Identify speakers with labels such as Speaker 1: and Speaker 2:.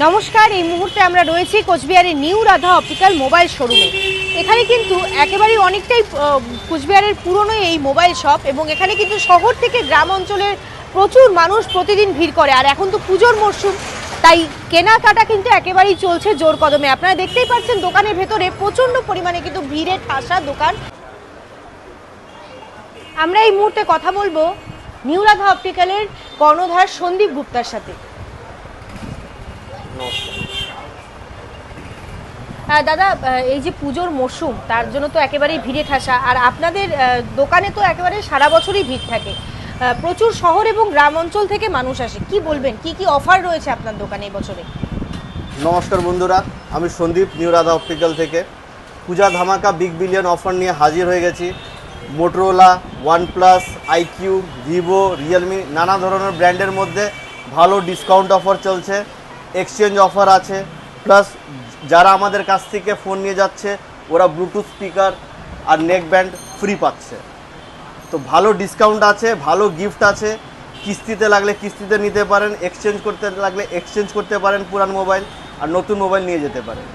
Speaker 1: নমস্কার, এই মুহূর্তে আমরা রয়েছি কোচবিহারের নিউ রাধা অপটিক্যাল মোবাইল শোরুমে। এখানে কিন্তু একেবারেই অনেকটাই কোচবিহারের পুরনো এই মোবাইল শপ এবং এখানে কিন্তু শহর থেকে গ্রাম অঞ্চলের প্রচুর মানুষ প্রতিদিন ভিড় করে। আর এখন তো পুজোর মরশুম, তাই কেনাকাটা কিন্তু একেবারেই চলছে জোর কদমে। আপনারা দেখতেই পাচ্ছেন দোকানের ভেতরে প্রচণ্ড পরিমাণে কিন্তু ভিড়ের ঠাসা দোকান। আমরা এই মুহূর্তে কথা বলব নিউ রাধা অপটিক্যালের কর্ণধার সন্দীপ গুপ্তার সাথে। দাদা এই যে পুজোর মরশুম, তার জন্য তো একেবারেই ভিড়ে ঠাসা। আর আপনাদের দোকানে তো একেবারে সারা বছরই ভিড় থাকে। প্রচুর শহর এবং গ্রাম অঞ্চল থেকে মানুষ আসে। কি বলবেন? কি কি অফার রয়েছে আপনার দোকানে এই বছরে?
Speaker 2: নমস্কার বন্ধুরা, আমি সন্দীপ নিউ রাধা অপটিক্যাল থেকে। পূজা ধামাকা বিগ বিলিয়ন অফার নিয়ে হাজির হয়ে গেছি। Motorola OnePlus iQOO Vivo Realme নানা ধরনের ব্র্যান্ডের মধ্যে ভালো ডিসকাউন্ট অফার চলছে। এক্সচেঞ্জ অফার আছে। প্লাস যারা আমাদের কাছ থেকে ফোন নিয়ে যাচ্ছে, ওরা ব্লুটুথ স্পিকার আর নেক ব্যান্ড ফ্রি পাচ্ছে। তো ভালো ডিসকাউন্ট আছে, ভালো গিফট আছে। কিস্তিতে লাগলে কিস্তিতে নিতে পারেন এক্সচেঞ্জ করতে লাগলে এক্সচেঞ্জ করতে পারেন পুরান মোবাইল আর নতুন মোবাইল নিয়ে যেতে পারেন।